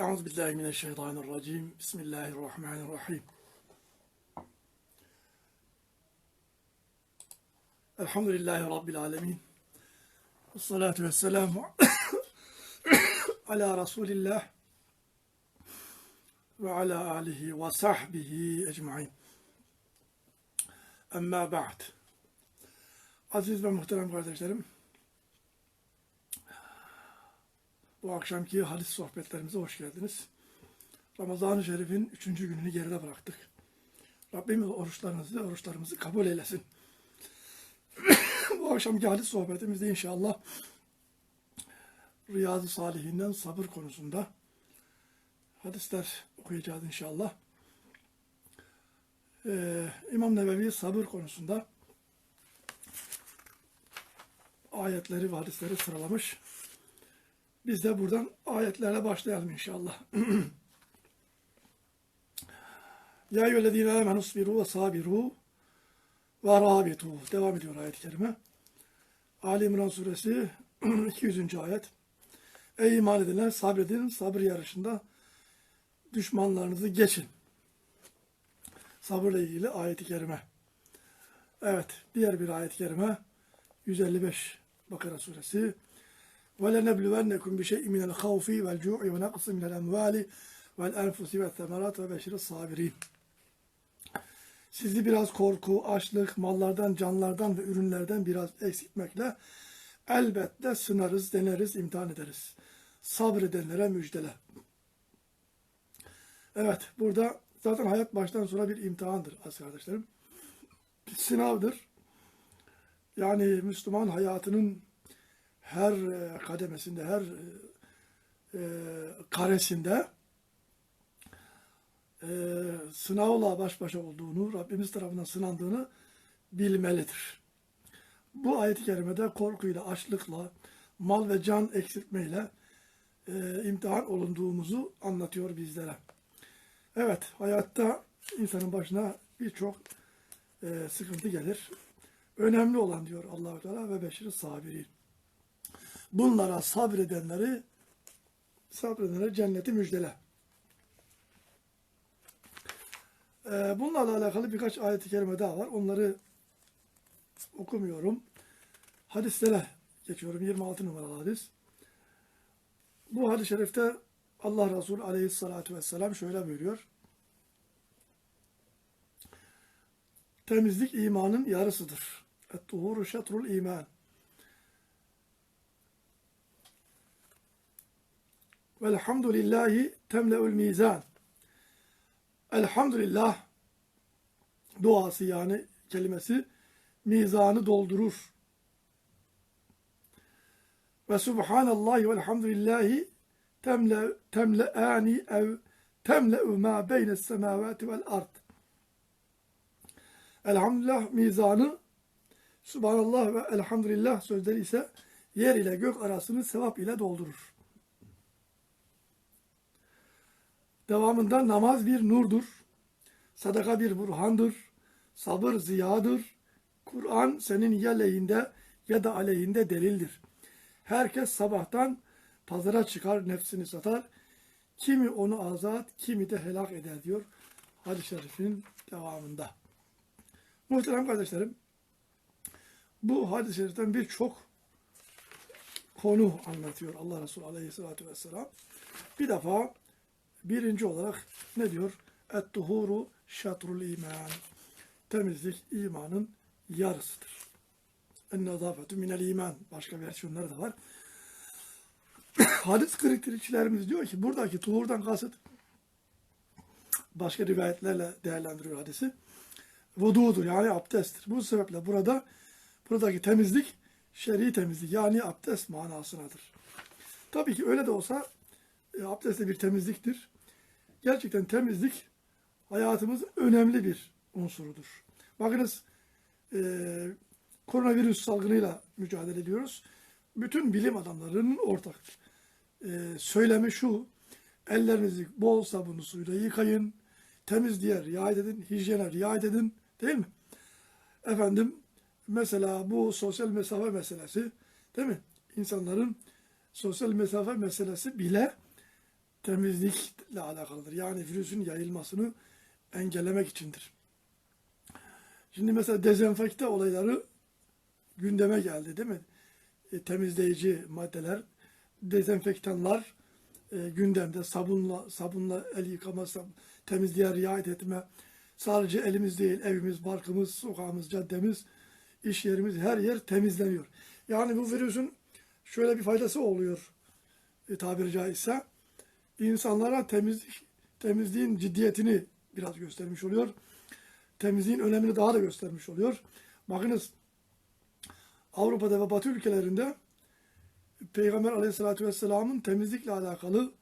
أعوذ بالله من الشيطان الرجيم. بسم الله الرحمن الرحيم. الحمد لله رب العالمين. والصلاة والسلام على رسول الله وعلى آله وصحبه أجمعين. أما بعد. عزيز ومحترم muhterem kardeşlerim bu akşamki hadis sohbetlerimize hoş geldiniz. Ramazan-ı Şerif'in üçüncü gününü geride bıraktık. Rabbimiz oruçlarınızı, oruçlarımızı kabul eylesin. bu akşamki hadis sohbetimizde inşallah Riyaz-ı Salihinden sabır konusunda hadisler okuyacağız inşallah. Ee, İmam Nevevi sabır konusunda ayetleri ve hadisleri sıralamış. Biz de buradan ayetlerle başlayalım inşallah. Ya eyyühellezine amenu sabiru ve sabiru ve rabitu. Devam ediyor ayet-i kerime. Ali İmran suresi 200. ayet. Ey iman edenler sabredin, sabır yarışında düşmanlarınızı geçin. Sabırla ilgili ayet-i kerime. Evet, diğer bir ayet-i kerime 155 Bakara suresi. وَلَنَبْلُوَنَّكُمْ بِشَيْءٍ مِنَ الْخَوْفِ وَالْجُوعِ وَنَقْصٍ مِنَ الْاَمْوَالِ وَالْاَنْفُسِ وَالثَّمَرَاتِ وَبَشِرِ الصَّابِرِينَ Sizi biraz korku, açlık, mallardan, canlardan ve ürünlerden biraz eksiltmekle elbette sınarız, deneriz, imtihan ederiz. Sabredenlere müjdele. Evet, burada zaten hayat baştan sona bir imtihandır aziz kardeşlerim. Bir sınavdır. Yani Müslüman hayatının her e, kademesinde, her e, e, karesinde sınavla baş başa olduğunu, Rabbimiz tarafından sınandığını bilmelidir. Bu ayet-i kerimede korkuyla, açlıkla, mal ve can eksiltmeyle e, imtihan olunduğumuzu anlatıyor bizlere. Evet, hayatta insanın başına birçok e, sıkıntı gelir. Önemli olan diyor allah Teala ve beşiri sabirin. Bunlara sabredenleri sabredenlere cenneti müjdele. Ee, bunlarla alakalı birkaç ayet-i kerime daha var. Onları okumuyorum. Hadislere geçiyorum. 26 numaralı hadis. Bu hadis-i şerifte Allah Resulü aleyhissalatu vesselam şöyle buyuruyor. Temizlik imanın yarısıdır. Et-tuhuru şetrul iman. Velhamdülillahi temle'ül mizan. Elhamdülillah duası yani kelimesi mizanı doldurur. Ve subhanallahi velhamdülillahi temle temle'ani ev temle'u ma beyne's semavati vel ard. Elhamdülillah mizanı Subhanallah ve elhamdülillah sözleri ise yer ile gök arasını sevap ile doldurur. Devamında namaz bir nurdur. Sadaka bir burhandır. Sabır ziyadır. Kur'an senin ya lehinde ya da aleyhinde delildir. Herkes sabahtan pazara çıkar, nefsini satar. Kimi onu azat, kimi de helak eder diyor hadis-i şerifin devamında. Muhterem kardeşlerim, bu hadis-i şeriften birçok konu anlatıyor Allah Resulü Aleyhisselatü Vesselam. Bir defa birinci olarak ne diyor? Et-tuhuru şatrul iman. Temizlik imanın yarısıdır. En-nazafetü minel iman. Başka versiyonları da var. Hadis kriterçilerimiz diyor ki buradaki tuhurdan kasıt başka rivayetlerle değerlendiriyor hadisi. Vududur yani abdesttir. Bu sebeple burada buradaki temizlik şer'i temizlik yani abdest manasınadır. Tabii ki öyle de olsa e, abdest de bir temizliktir. Gerçekten temizlik hayatımız önemli bir unsurudur. Bakınız e, koronavirüs salgınıyla mücadele ediyoruz. Bütün bilim adamlarının ortak e, söylemi şu, ellerinizi bol sabunlu suyla yıkayın, temizliğe riayet edin, hijyene riayet edin, değil mi? Efendim, mesela bu sosyal mesafe meselesi, değil mi? İnsanların sosyal mesafe meselesi bile temizlikle alakalıdır. Yani virüsün yayılmasını engellemek içindir. Şimdi mesela dezenfekte olayları gündeme geldi değil mi? E, temizleyici maddeler, dezenfektanlar e, gündemde. Sabunla sabunla el yıkama, temizliğe riayet etme. Sadece elimiz değil, evimiz, barkımız, sokağımız, caddemiz, iş yerimiz, her yer temizleniyor. Yani bu virüsün şöyle bir faydası oluyor e, tabiri caizse. İnsanlara temizlik, temizliğin ciddiyetini biraz göstermiş oluyor. Temizliğin önemini daha da göstermiş oluyor. Bakınız Avrupa'da ve Batı ülkelerinde Peygamber Aleyhisselatü Vesselam'ın temizlikle alakalı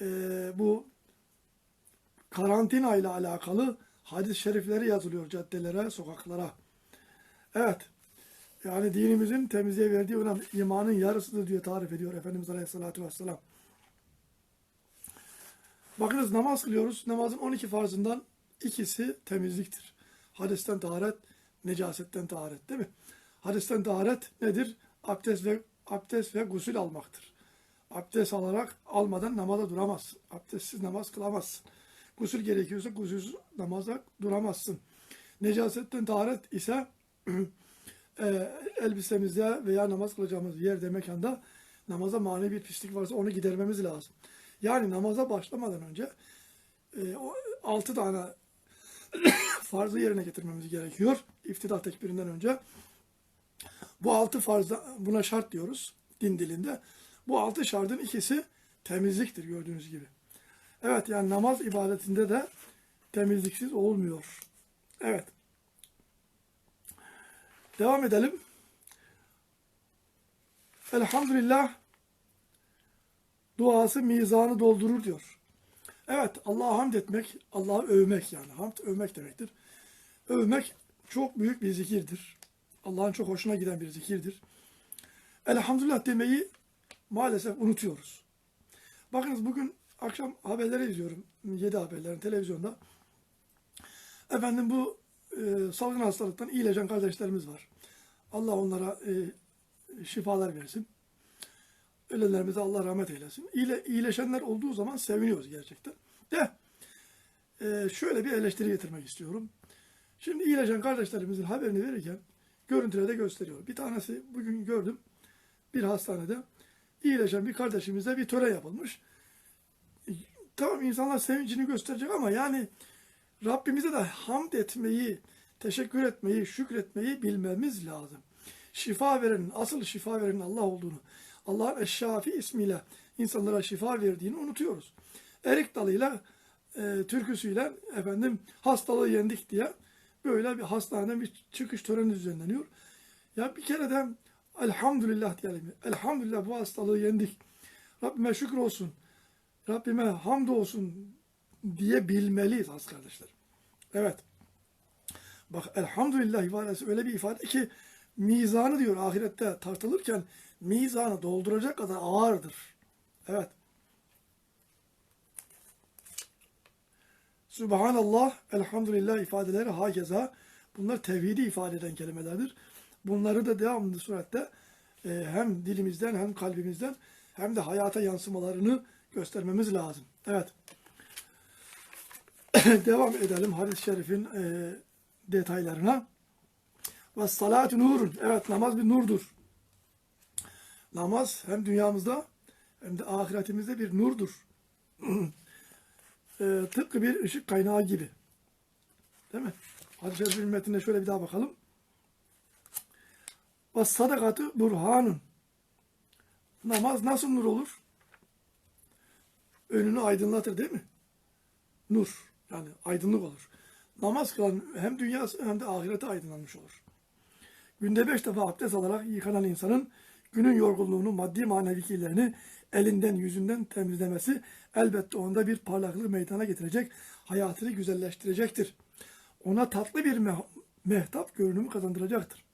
e, bu karantina ile alakalı hadis-i şerifleri yazılıyor caddelere, sokaklara. Evet. Yani dinimizin temizliğe verdiği önem imanın yarısıdır diye tarif ediyor Efendimiz Aleyhisselatü Vesselam. Bakınız namaz kılıyoruz. Namazın 12 farzından ikisi temizliktir. Hadisten taharet, necasetten taharet değil mi? Hadisten taharet nedir? Abdest ve abdest ve gusül almaktır. Abdest alarak almadan namaza duramazsın. Abdestsiz namaz kılamazsın. Gusül gerekiyorsa gusülsüz namaza duramazsın. Necasetten taharet ise e, elbisemizde veya namaz kılacağımız yerde, mekanda namaza mani bir pislik varsa onu gidermemiz lazım. Yani namaza başlamadan önce e, o altı tane farzı yerine getirmemiz gerekiyor. İftida tekbirinden önce. Bu altı farzda buna şart diyoruz din dilinde. Bu altı şartın ikisi temizliktir gördüğünüz gibi. Evet yani namaz ibadetinde de temizliksiz olmuyor. Evet. Devam edelim. Elhamdülillah duası mizanı doldurur diyor. Evet Allah'a hamd etmek, Allah'ı övmek yani. Hamd övmek demektir. Övmek çok büyük bir zikirdir. Allah'ın çok hoşuna giden bir zikirdir. Elhamdülillah demeyi maalesef unutuyoruz. Bakınız bugün akşam haberleri izliyorum. 7 haberlerin televizyonda. Efendim bu e, salgın hastalıktan iyileşen kardeşlerimiz var. Allah onlara e, şifalar versin. Ölenlerimize Allah rahmet eylesin. İyile, iyileşenler olduğu zaman seviniyoruz gerçekten. De e, şöyle bir eleştiri getirmek istiyorum. Şimdi iyileşen kardeşlerimizin haberini verirken görüntülerde gösteriyor. Bir tanesi bugün gördüm bir hastanede iyileşen bir kardeşimize bir tören yapılmış. E, Tamam insanlar sevincini gösterecek ama yani Rabbimize de hamd etmeyi, teşekkür etmeyi, şükretmeyi bilmemiz lazım. Şifa verenin, asıl şifa verenin Allah olduğunu, Allah'ın Eşşafi ismiyle insanlara şifa verdiğini unutuyoruz. Erik dalıyla, e, türküsüyle efendim hastalığı yendik diye böyle bir hastaneden bir çıkış töreni düzenleniyor. Ya bir kere de elhamdülillah diyelim. Elhamdülillah bu hastalığı yendik. Rabbime şükür olsun. Rabbime hamd olsun diye bilmeliyiz az kardeşler. Evet. Bak elhamdülillah ifadesi öyle bir ifade ki mizanı diyor ahirette tartılırken mizanı dolduracak kadar ağırdır. Evet. Subhanallah, elhamdülillah ifadeleri hakeza bunlar tevhidi ifade eden kelimelerdir. Bunları da devamlı surette e, hem dilimizden hem kalbimizden hem de hayata yansımalarını göstermemiz lazım. Evet. Devam edelim hadis-i şerifin e, detaylarına. Ve salatu nurun. Evet namaz bir nurdur. Namaz hem dünyamızda hem de ahiretimizde bir nurdur. e, tıpkı bir ışık kaynağı gibi. Değil mi? Hadis-i şerifin metnine şöyle bir daha bakalım. Ve sadakatı burhanun. Namaz nasıl nur olur? Önünü aydınlatır değil mi? Nur. Yani aydınlık olur. Namaz kılan hem dünyası hem de ahirete aydınlanmış olur. Günde beş defa abdest alarak yıkanan insanın günün yorgunluğunu, maddi manevi kirlerini elinden yüzünden temizlemesi elbette onda bir parlaklık meydana getirecek, hayatını güzelleştirecektir. Ona tatlı bir meh- mehtap görünümü kazandıracaktır.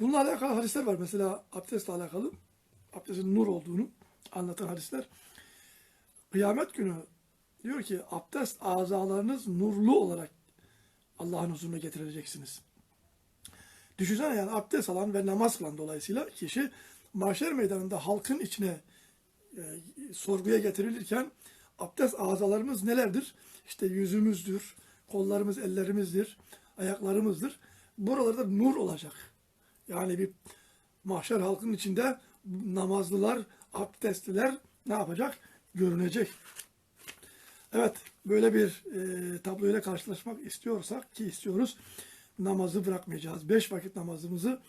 Bununla alakalı hadisler var. Mesela abdestle alakalı, abdestin nur olduğunu anlatan hadisler. Kıyamet günü diyor ki abdest azalarınız nurlu olarak Allah'ın huzuruna getirileceksiniz. Düşünsene yani abdest alan ve namaz kılan dolayısıyla kişi mahşer meydanında halkın içine e, sorguya getirilirken abdest azalarımız nelerdir? İşte yüzümüzdür, kollarımız, ellerimizdir, ayaklarımızdır. Buralarda nur olacak. Yani bir mahşer halkının içinde namazlılar, abdestliler ne yapacak? Görünecek. Evet, böyle bir e, tabloyla karşılaşmak istiyorsak ki istiyoruz, namazı bırakmayacağız. Beş vakit namazımızı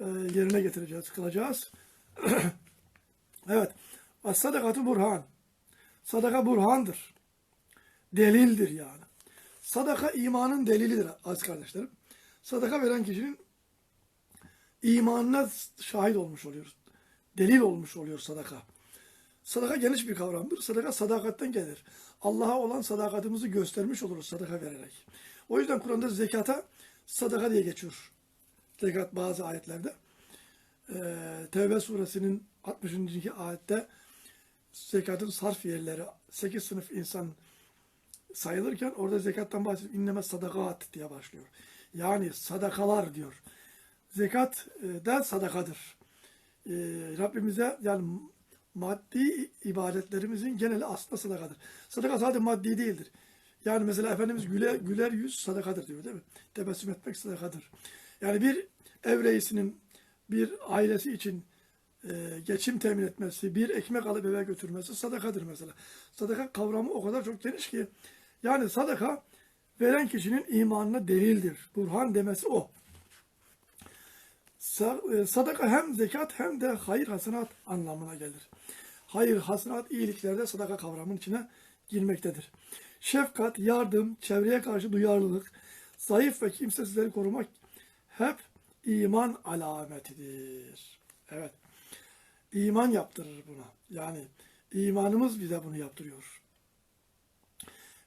e, yerine getireceğiz, kılacağız. evet, sadakatı burhan. Sadaka burhandır. Delildir yani. Sadaka imanın delilidir az kardeşlerim. Sadaka veren kişinin imanına şahit olmuş oluyoruz. Delil olmuş oluyor sadaka. Sadaka geniş bir kavramdır. Sadaka sadakatten gelir. Allah'a olan sadakatimizi göstermiş oluruz sadaka vererek. O yüzden Kur'an'da zekata sadaka diye geçiyor. Zekat bazı ayetlerde. Ee, Tevbe suresinin 60. ayette zekatın sarf yerleri 8 sınıf insan sayılırken orada zekattan bahsediyor. İnneme sadakat diye başlıyor. Yani sadakalar diyor. Zekat e, da sadakadır. E, Rabbimize yani maddi ibadetlerimizin geneli aslında sadakadır. Sadaka sadece maddi değildir. Yani mesela Efendimiz güler, güler yüz sadakadır diyor değil mi? Tebessüm etmek sadakadır. Yani bir ev reisinin bir ailesi için e, geçim temin etmesi, bir ekmek alıp eve götürmesi sadakadır mesela. Sadaka kavramı o kadar çok geniş ki yani sadaka veren kişinin imanına delildir. Burhan demesi o. E, Sadaka hem zekat hem de hayır hasenat anlamına gelir. Hayır, hasenat, iyiliklerde sadaka kavramının içine girmektedir. Şefkat, yardım, çevreye karşı duyarlılık, zayıf ve kimsesizleri korumak hep iman alametidir. Evet. İman yaptırır buna. Yani imanımız bize bunu yaptırıyor.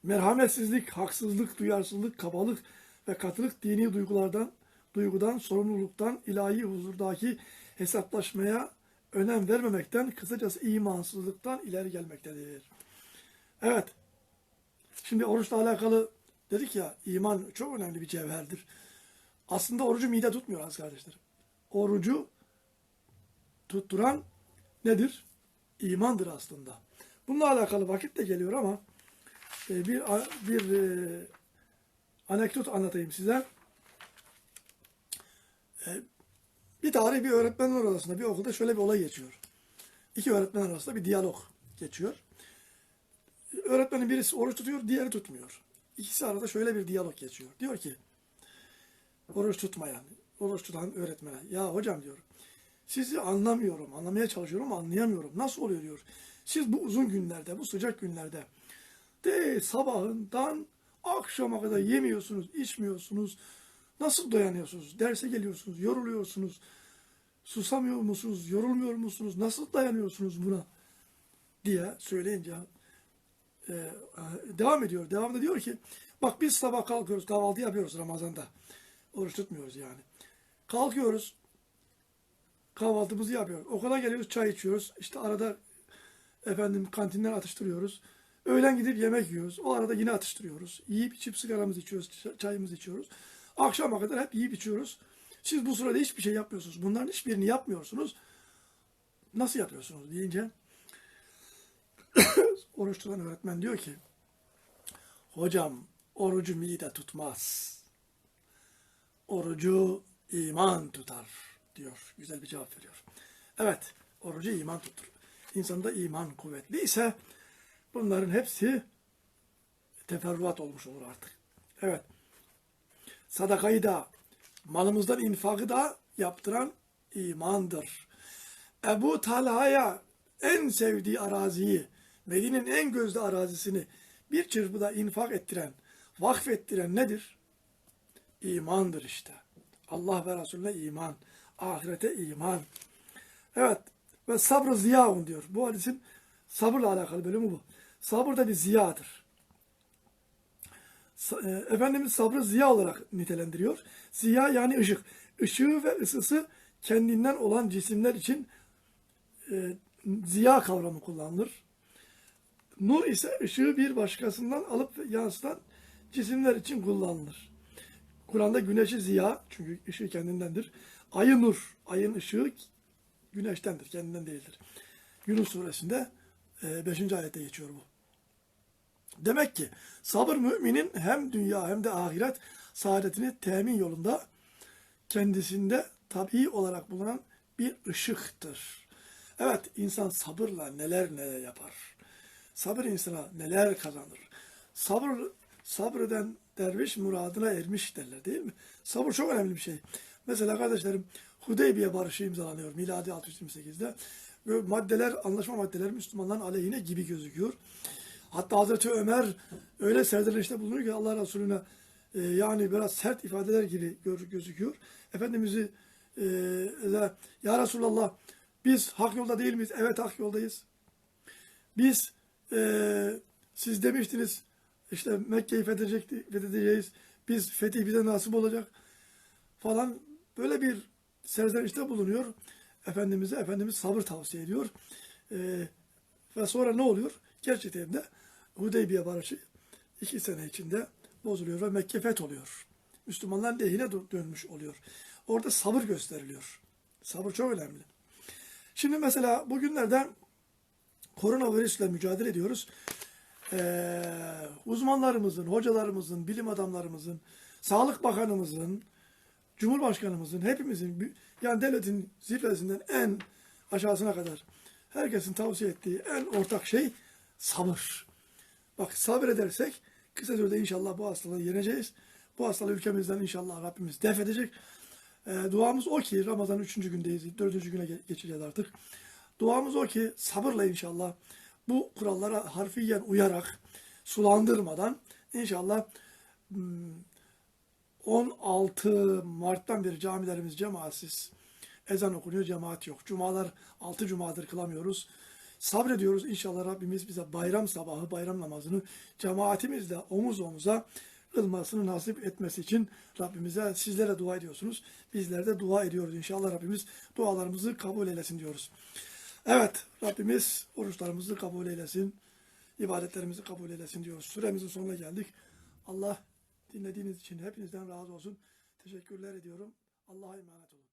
Merhametsizlik, haksızlık, duyarsızlık, kabalık ve katılık dini duygulardan, duygudan, sorumluluktan, ilahi huzurdaki hesaplaşmaya önem vermemekten, kısacası imansızlıktan ileri gelmektedir. Evet. Şimdi oruçla alakalı dedik ya, iman çok önemli bir cevherdir. Aslında orucu mide tutmuyor az kardeşlerim. Orucu tutturan nedir? İmandır aslında. Bununla alakalı vakit de geliyor ama e, bir bir e, anekdot anlatayım size. E, bir tarih bir öğretmenler arasında bir okulda şöyle bir olay geçiyor. İki öğretmen arasında bir diyalog geçiyor. Öğretmenin birisi oruç tutuyor, diğeri tutmuyor. İkisi arada şöyle bir diyalog geçiyor. Diyor ki, oruç tutmayan, oruç tutan öğretmene, ya hocam diyor, sizi anlamıyorum, anlamaya çalışıyorum anlayamıyorum. Nasıl oluyor diyor. Siz bu uzun günlerde, bu sıcak günlerde de sabahından akşama kadar yemiyorsunuz, içmiyorsunuz. Nasıl dayanıyorsunuz? Derse geliyorsunuz, yoruluyorsunuz. Susamıyor musunuz, yorulmuyor musunuz? Nasıl dayanıyorsunuz buna? diye söyleyince e, e, devam ediyor. Devamında diyor ki bak biz sabah kalkıyoruz, kahvaltı yapıyoruz Ramazan'da. Oruç tutmuyoruz yani. Kalkıyoruz, kahvaltımızı yapıyoruz. Okula geliyoruz, çay içiyoruz. İşte arada efendim kantinden atıştırıyoruz. Öğlen gidip yemek yiyoruz. O arada yine atıştırıyoruz. Yiyip içip sigaramızı içiyoruz, çayımızı içiyoruz. Akşama kadar hep yiyip içiyoruz. Siz bu sırada hiçbir şey yapmıyorsunuz. Bunların hiçbirini yapmıyorsunuz. Nasıl yapıyorsunuz deyince oruç tutan öğretmen diyor ki hocam orucu mide tutmaz. Orucu iman tutar diyor. Güzel bir cevap veriyor. Evet orucu iman tutur. İnsanda iman kuvvetli ise bunların hepsi teferruat olmuş olur artık. Evet. Sadakayı da malımızdan infakı da yaptıran imandır. Ebu Talha'ya en sevdiği araziyi, Medine'nin en gözde arazisini bir çırpıda infak ettiren, vakfettiren nedir? İmandır işte. Allah ve Resulüne iman, ahirete iman. Evet, ve sabrı ziyaun diyor. Bu hadisin sabırla alakalı bölümü bu. Sabır da bir ziyadır. E, Efendimiz sabrı ziya olarak nitelendiriyor. Ziya yani ışık. Işığı ve ısısı kendinden olan cisimler için e, ziya kavramı kullanılır. Nur ise ışığı bir başkasından alıp yansıtan cisimler için kullanılır. Kur'an'da güneşi ziya, çünkü ışığı kendindendir. Ayı nur, ayın ışığı güneştendir, kendinden değildir. Yunus suresinde 5. ayette geçiyor bu. Demek ki sabır müminin hem dünya hem de ahiret saadetini temin yolunda kendisinde tabii olarak bulunan bir ışıktır. Evet insan sabırla neler neler yapar. Sabır insana neler kazanır. Sabır sabreden derviş muradına ermiş derler değil mi? Sabır çok önemli bir şey. Mesela kardeşlerim Hudeybiye barışı imzalanıyor miladi 628'de. Ve maddeler, anlaşma maddeleri Müslümanların aleyhine gibi gözüküyor. Hatta Hazreti Ömer öyle serzenişte bulunuyor ki Allah Resulüne e, yani biraz sert ifadeler gibi gözüküyor. Efendimiz'i e, Ya Resulallah biz hak yolda değil miyiz? Evet hak yoldayız. Biz e, siz demiştiniz işte Mekke'yi fethedeceğiz. Biz fetih bize nasip olacak falan böyle bir serzenişte bulunuyor. Efendimiz'e Efendimiz sabır tavsiye ediyor. E, ve sonra ne oluyor? Gerçekten de Hudeybiye barışı iki sene içinde bozuluyor ve Mekke feth oluyor. Müslümanlar lehine dö- dönmüş oluyor. Orada sabır gösteriliyor. Sabır çok önemli. Şimdi mesela bugünlerde koronavirüsle mücadele ediyoruz. Ee, uzmanlarımızın, hocalarımızın, bilim adamlarımızın, Sağlık Bakanımızın, Cumhurbaşkanımızın, hepimizin, yani devletin zirvesinden en aşağısına kadar herkesin tavsiye ettiği en ortak şey sabır. Bak sabredersek kısa sürede inşallah bu hastalığı yeneceğiz. Bu hastalığı ülkemizden inşallah Rabbimiz def edecek. Ee, duamız o ki Ramazan 3. gündeyiz. 4. güne ge- geçeceğiz artık. Duamız o ki sabırla inşallah bu kurallara harfiyen uyarak sulandırmadan inşallah hmm, 16 Mart'tan beri camilerimiz cemaatsiz. Ezan okunuyor, cemaat yok. Cumalar 6 cumadır kılamıyoruz. Sabrediyoruz. İnşallah Rabbimiz bize bayram sabahı, bayram namazını cemaatimizle omuz omuza kılmasını nasip etmesi için Rabbimize sizlere dua ediyorsunuz. Bizler de dua ediyoruz. İnşallah Rabbimiz dualarımızı kabul eylesin diyoruz. Evet, Rabbimiz oruçlarımızı kabul eylesin. ibadetlerimizi kabul eylesin diyoruz. Süremizin sonuna geldik. Allah dinlediğiniz için hepinizden razı olsun. Teşekkürler ediyorum. Allah'a emanet olun.